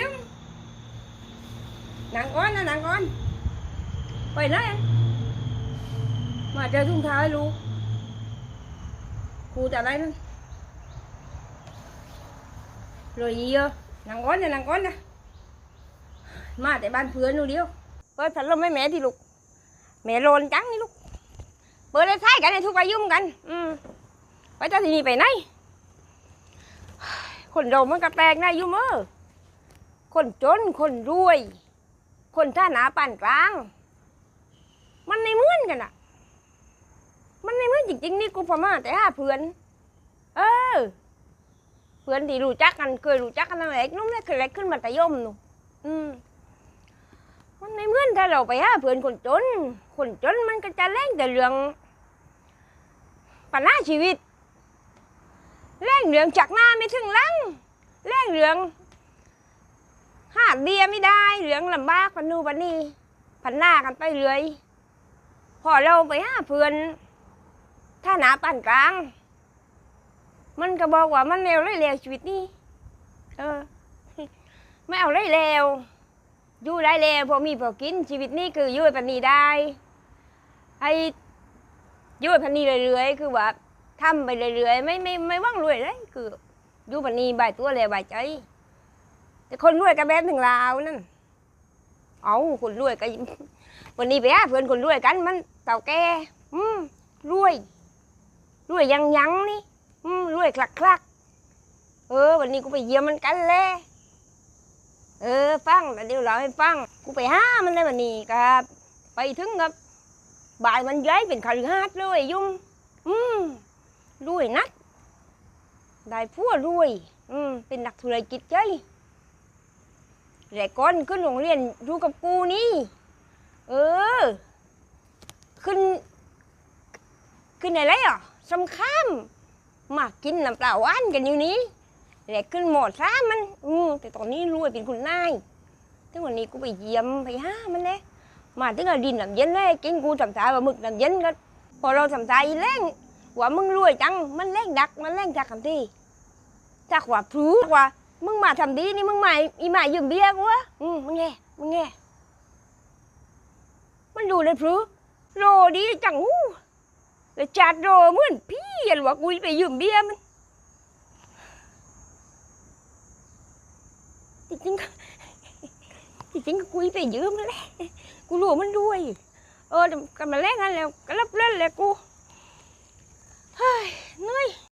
ยังนางก้อนนะนางก้อน ไปแล้วมาเจอทุ่งท้ายลูกครูจะอไรนั่นเลยเยอะนางก้อนนะนางก้อนนะมาแต่บ้านเพื่อนนูเดียวเปิดพัดลมไม่แม่ที่ลูกแม่โลนจังนี่ลูกเปิดได้ท้ากันในทุกไปยุ่มกัน อืมไปเจ้าที่นี่ไปไหนคนโดมมันกระแปลกนะยุ่มเออ คนจนคนรวย คนท่าหนาปานกลาง มันในเหมือนกันอะมันในเหมือนจริงๆนี่กูพอมาแต่ห้าเพื่อน เออ เพื่อนที่รู้จักกันเคยรู้จักกันตั้งแต่เล็กน้องเล็กเคยเล็กขึ้นมาแต่ย่อมหนูอืมมันในเมือนถ้าเราไปหาเพื่อนคนจน คนจนมันก็จะแรงแต่เรื่องปัญหาชีวิตแรงเรื่องจากหน้าไม่ถึงลังแรงเรื่อง หาเดียไม่ได้เรื่องลำบากปันนูนปันนี่พันหน้ากันไปเรื่อยพอเราไปหาเพื่อนถ้าหนาปานกลาง มันก็บอกว่ามันแนวไรเลวชีวิตนี่เออ ไม่เอาไรเลวอยู่ได้เลวพอมีพอกินชีวิตนี่คืออยู่ปันนี้ได้ให้อยู่ปันนี้เรื่อยๆคือว่าทำไปเรื่อยๆไม่ไม่ไม่ว่างรวยเลยคืออยู่ปันนี้บายตัวเลยบายใจ แต่คนรวยก็แบบถึงลาวนั่น เอาคนรวยก็วันนี้ไปหาเพื่อนคนรวยกันมันเต่าแก่อืมรวย รวยยังยังนี่ อืมรวยคลักคลักเออ วันนี้กูไปเยี่ยมมันกันเลยเออ ฟังแต่เดี๋ยวเราให้ฟัง กูไปหามันได้วันนี้ครับ ไปถึงกับบ่ายมันย้ายเป็นคาริฮาดเลยยุ่มอืมรวยนักได้พัวรวย อืมเป็นนักธุรกิจใจ แต่ก่อนขึ้นโรงเรียนอยู่กับกูนี่ เออ ขึ้น ขึ้นอะไรอะสำคัญมากินน้ำปล่าหวานกันอยู่นี้แหลกขึ้นหมดซ้ามัน อืมแต่ตอนนี้รวยเป็นคุณนายถึงวันนี้กูไปเยี่ยมไปห้ามันเลยมาถึงอดินน้ำเย็นเลยกินกูทำตาว่ามึกน้ำเย็นก็พอเราทำตาอีเล่งว่ามึงรวยจัง มันเล่งดัก มันเล่งจากคำที่จากว่าพรูว่า มึงมาทำดีนี่มึงมาอีมายืมเบี้ยกูวะอืมมึงแง่มึงแง่มันดูเลยพรูโรดีจังหูแล้วจัดโรเหมือนพี่อันว่ากูไปยืมเบี้ยมันจริงจริงก็กูไปยืมแหละกูรู้มันรวย เออกันมาแลกกันแล้วก็รับเล่นแหละกูเฮ้ยนุ้ย